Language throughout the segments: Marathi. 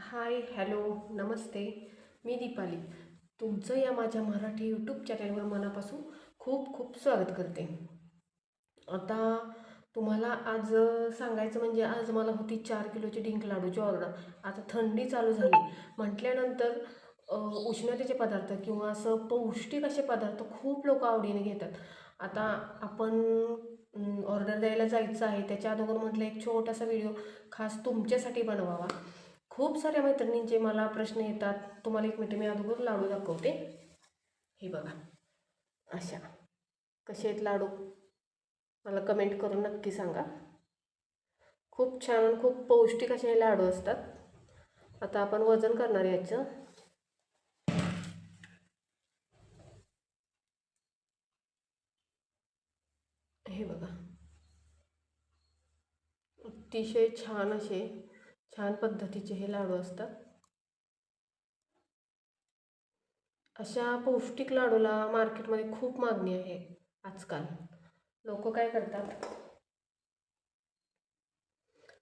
हाय हॅलो नमस्ते. मी दीपाली. तुमचं या माझ्या मराठी यूट्यूब चॅनलवर मनापासून खूप खूप स्वागत करते. आता तुम्हाला आज सांगायचं म्हणजे आज मला होती चार किलोची डिंक लाडूची ऑर्डर आता थंडी चालू झाली. म्हटल्यानंतर उष्णतेचे पदार्थ किंवा असं पौष्टिक असे पदार्थ खूप लोक आवडीने घेतात. आता आपण ऑर्डर द्यायला जायचं आहे. त्याच्या अगोदर म्हटलं एक छोटासा व्हिडिओ खास तुमच्यासाठी बनवावा. खूप साऱ्या मैत्रिणींचे मला प्रश्न येतात तुम्हाला एक मिनिट मी अगोदर लाडू दाखवते. हे बघा. अशा. कसे आहेत लाडू? मला कमेंट करून नक्की सांगा. खूप छान आणि खूप पौष्टिक असे हे लाडू असतात. आता आपण वजन करणार याचं. हे बघा. अतिशय छान असे छान पद्धतीचे हे लाडू असतात. अशा पौष्टिक लाडूला मार्केटमध्ये खूप मागणी आहे आजकाल. लोक काय करतात?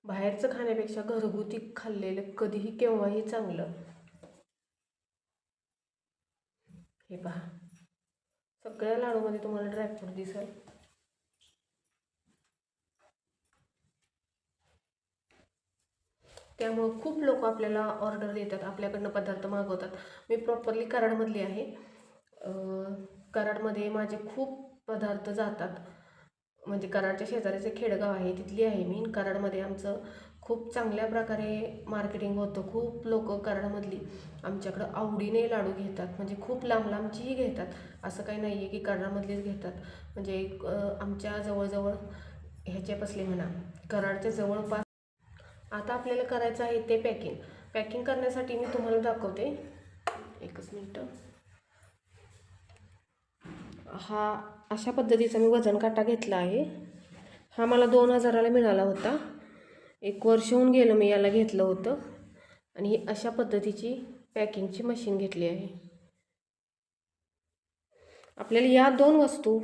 बाहेरचं खाण्यापेक्षा घरगुती खाल्लेलं कधीही केव्हाही चांगलं. हे पहा. सगळ्या लाडूमध्ये तुम्हाला ड्रायफ्रूट दिसेल. त्यामुळं खूप लोक आपल्याला ऑर्डर देतात आपल्याकडनं पदार्थ मागवतात. मी प्रॉपरली कराडमधली आहे. कराडमध्ये माझे खूप पदार्थ जातात. म्हणजे कराडच्या शेजारीचे खेडगाव आहे तिथली आहे मी. कराडमध्ये आमचं खूप चांगल्या प्रकारे मार्केटिंग होतं. खूप लोक कराडमधली आमच्याकडं आवडीने लाडू घेतात. म्हणजे खूप लांब लांबचीही घेतात. असं काही नाही आहे की कराडमधलीच घेतात. म्हणजे आमच्या जवळजवळ ह्याचे बसले म्हणा कराडच्या जवळपास आता आपल्याला करायचं आहे ते पॅकिंग पॅकिंग करण्यासाठी मी तुम्हाला दाखवते. एकच मिनटं. हा अशा पद्धतीचा मी वजन काटा घेतला आहे. हा मला दोन हजाराला मिळाला होता. एक वर्ष होऊन गेलं मी याला घेतलं होतं. आणि ही अशा पद्धतीची पॅकिंगची मशीन घेतली आहे. आपल्याला या दोन वस्तू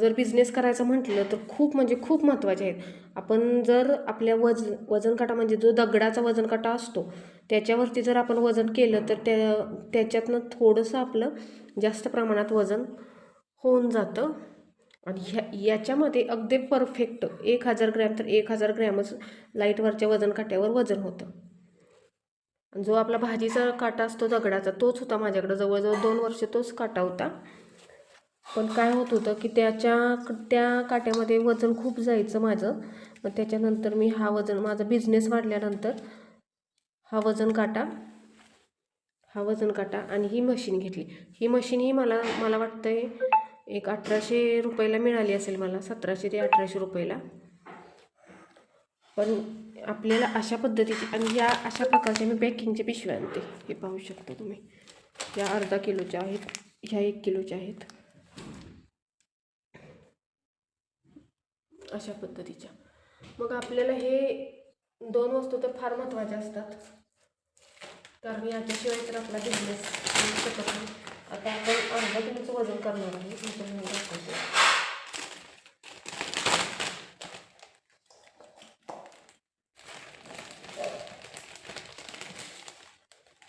जर बिझनेस करायचं म्हटलं तर खूप म्हणजे खूप महत्त्वाचे आहेत. आपण जर आपल्या वज वजनकाटा म्हणजे जो दगडाचा वजनकाटा असतो त्याच्यावरती जर आपण वजन केलं तर त्या त्याच्यातनं थोडंसं आपलं जास्त प्रमाणात वजन होऊन जातं. आणि ह्या याच्यामध्ये अगदी परफेक्ट एक हजार ग्रॅम तर एक हजार ग्रॅमच लाईटवरच्या वजनकाट्यावर वजन होतं. जो आपला भाजीचा काटा असतो दगडाचा तोच होता माझ्याकडं. जवळजवळ दोन वर्ष तोच काटा होता. पण काय होत होतं की त्याच्या त्या काट्यामध्ये वजन खूप जायचं माझं. मग त्याच्यानंतर मी हा वजन माझा बिझनेस वाढल्यानंतर हा वजन काटा हा वजन काटा आणि ही मशीन घेतली. ही मशीन ही मला मला आहे एक अठराशे रुपयाला मिळाली असेल मला सतराशे ते अठराशे रुपयाला. पण आपल्याला अशा पद्धतीची आणि या अशा प्रकारच्या मी पॅकिंगच्या पिशव्या आणते. हे पाहू शकता तुम्ही. या अर्धा किलोच्या आहेत ह्या एक किलोच्या आहेत. अशा पद्धतीच्या. मग आपल्याला हे दोन वस्तू तर फार महत्त्वाच्या असतात. कारण याच्याशिवाय तर आपला बिझनेस शकत नाही. आता आपण अर्धा किलोचं वजन करणार आहे मी तुम्हाला दाखवते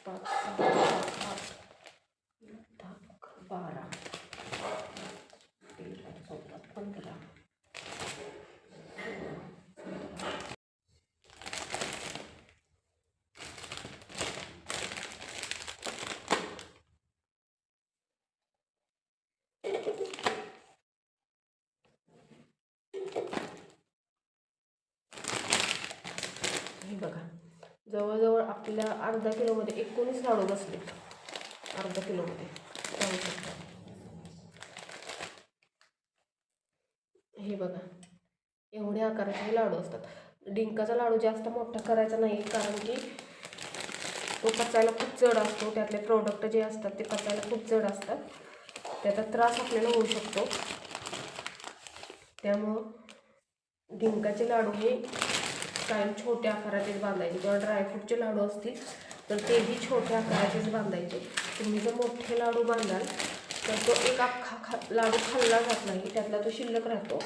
पाच सहा सात आठ दहा अकरा, बारा तेरा चौदा पंधरा हे बघा जवळजवळ आपल्या अर्धा किलोमध्ये एकोणीस लाडू बसले. अर्धा किलोमध्ये. पाहू शकता हे बघा. एवढ्या आकाराचे हे लाडू असतात. डिंकाचा लाडू जास्त मोठा करायचा नाही कारण की तो पचायला खूप जड असतो. त्यातले प्रोडक्ट जे असतात ते पचायला खूप जड असतात. त्याचा त्रास आपल्याला होऊ शकतो. त्यामुळं डिंकाचे लाडू हे कायम छोट्या आकाराचेच बांधायचे. किंवा ड्रायफ्रूटचे लाडू असतील तर तेही छोट्या आकाराचेच बांधायचे. तुम्ही जर मोठे लाडू बांधाल तर तो एक अख्खा खा लाडू खाल्ला जात नाही. त्यातला तो शिल्लक राहतो.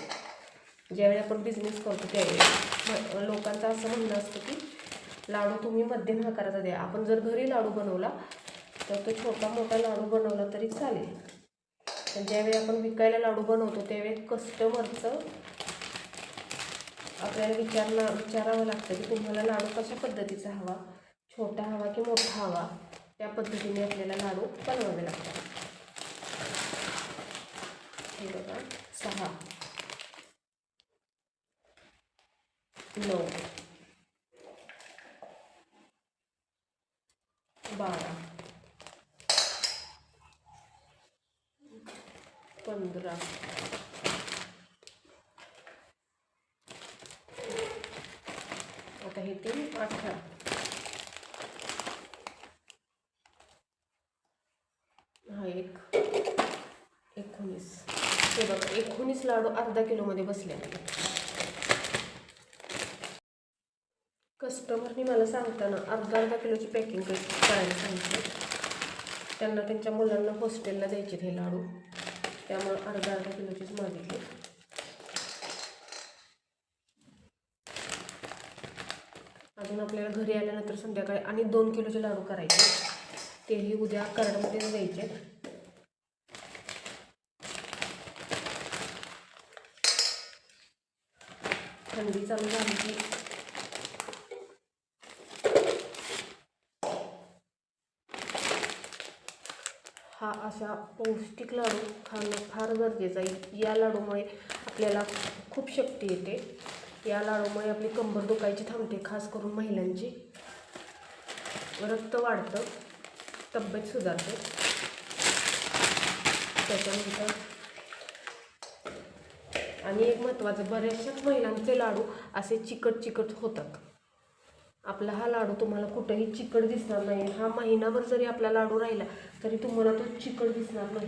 ज्यावेळी आपण बिझनेस करतो त्यावेळी. म- लोकांचं असं म्हणणं असतं की लाडू तुम्ही मध्यम आकाराचा द्या. आपण जर घरी लाडू बनवला तर तो छोटा मोठा लाडू बनवला तरी चालेल. पण ज्यावेळी आपण विकायला लाडू बनवतो त्यावेळी कस्टमरचं आपल्याला विचारणं विचारावं लागतं की तुम्हाला लाडू कशा पद्धतीचा हवा? छोटा हवा की मोठा हवा? त्या पद्धतीने आपल्याला लाडू बनवावे लागतात. हे बघा सहा नऊ बारा पंधरा आता हे अठरा हा एक एकोणीस. हे बघा एकोणीस लाडू अर्धा किलोमध्ये बसले कस्टमरनी मला सांगताना अर्धा अर्धा किलोची पॅकिंग करायला सांगितलं. त्यांना त्यांच्या मुलांना हॉस्टेलला द्यायचे हे लाडू. त्यामुळे अर्धा अर्धा किलोचीच मागितली. अजून आपल्याला घरी आल्यानंतर संध्याकाळी आणि दोन किलोचे लाडू करायचे. तेही उद्या करडमध्येच द्यायचे. थंडी चालू झाली की हा अशा पौष्टिक लाडू खाणं फार गरजेचं आहे. या लाडूमुळे आपल्याला खूप शक्ती येते. या लाडूमुळे आपली कंबर दुखायची थांबते खास करून महिलांची. रक्त वाढतं तब्येत सुधारते. त्याच्यानंतर आणि एक महत्त्वाचं बऱ्याचशाच महिलांचे लाडू असे चिकट चिकट होतात. आपला हा लाडू तुम्हाला कुठंही चिकट दिसणार नाही. हा महिनाभर जरी आपला लाडू राहिला तरी तुम्हाला तो चिकट दिसणार नाही.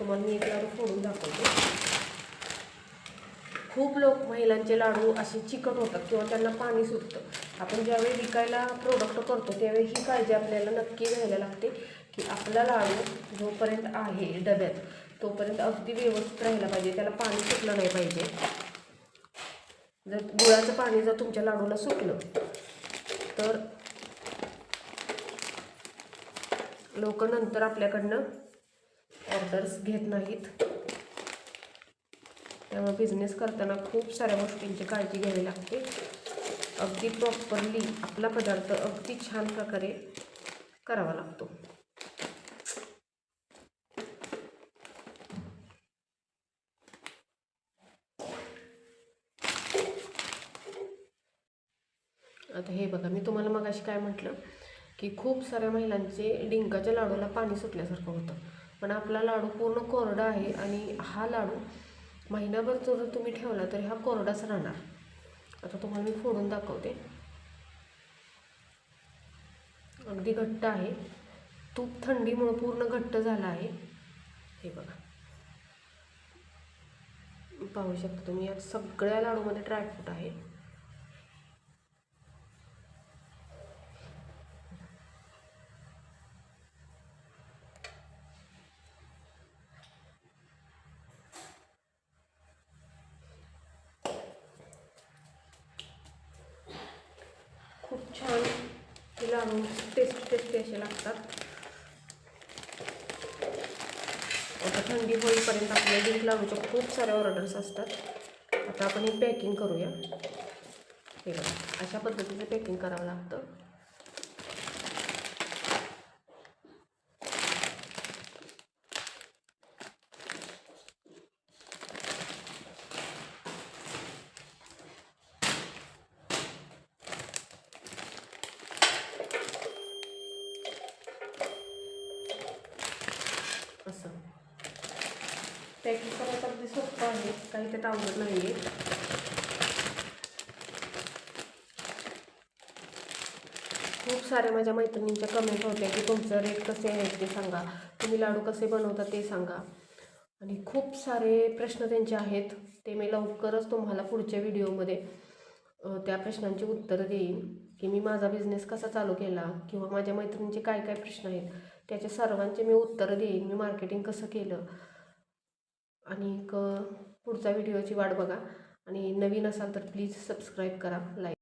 तुम्हाला मी एक लाडू फोडून दाखवतो. खूप लोक महिलांचे लाडू असे चिकट होतात किंवा त्यांना पाणी सुटतं. आपण ज्यावेळी विकायला प्रोडक्ट करतो त्यावेळी ही काळजी आपल्याला नक्की घ्यायला लागते की आपला लाडू जोपर्यंत आहे डब्यात तोपर्यंत अगदी व्यवस्थित राहिला पाहिजे. त्याला पाणी सुटलं नाही पाहिजे. जर गुळाचं पाणी जर तुमच्या लाडूला सुटलं तर लोक नंतर आपल्याकडनं ऑर्डर्स घेत नाहीत. त्यामुळे बिझनेस करताना खूप साऱ्या गोष्टींची काळजी घ्यावी लागते. अगदी प्रॉपरली आपला पदार्थ अगदी छान प्रकारे करावा लागतो. आता हे बघा मी तुम्हाला मग काय म्हटलं? की खूप साऱ्या महिलांचे डिंकाच्या लाडूला पाणी सुटल्यासारखं होतं. पण आपला लाडू पूर्ण कोरडा आहे आणि हा लाडू महिनाभर जर तुम्ही ठेवला तरी हा कोरडाच राहणार. आता तुम्हाला मी फोडून दाखवते. अगदी घट्ट आहे. तूप थंडीमुळं पूर्ण घट्ट झालं आहे. हे बघा. पाहू शकता तुम्ही या सगळ्या लाडूमध्ये ड्रायफ्रूट आहे. खूप छान लाडू टेस्ट टेस्टी असे लागतात. आता थंडी होईपर्यंत आपल्या डिंक लाडूच्या खूप साऱ्या ऑर्डर्स असतात. आता आपण हे पॅकिंग करूया. हे बघा अशा पद्धतीचं पॅकिंग करावं लागतं असं पॅकिंग करायचं अगदी सोपं आहे. काही त्यात अवघड नाही आहे खूप साऱ्या माझ्या मैत्रिणींच्या कमेंट होत्या की तुमचं रेट कसे आहेत ते सांगा. तुम्ही लाडू कसे बनवता ते सांगा. आणि खूप सारे प्रश्न त्यांचे आहेत. ते मी लवकरच तुम्हाला पुढच्या व्हिडिओमध्ये त्या प्रश्नांची उत्तरं देईन. की मी माझा बिझनेस कसा चालू केला किंवा माझ्या मैत्रिणींचे काय काय प्रश्न आहेत त्याच्या सर्वांचे मी उत्तरं देईन. मी मार्केटिंग कसं केलं आणि पुढच्या व्हिडिओची वाट बघा. आणि नवीन असाल तर प्लीज सबस्क्राईब करा लाईक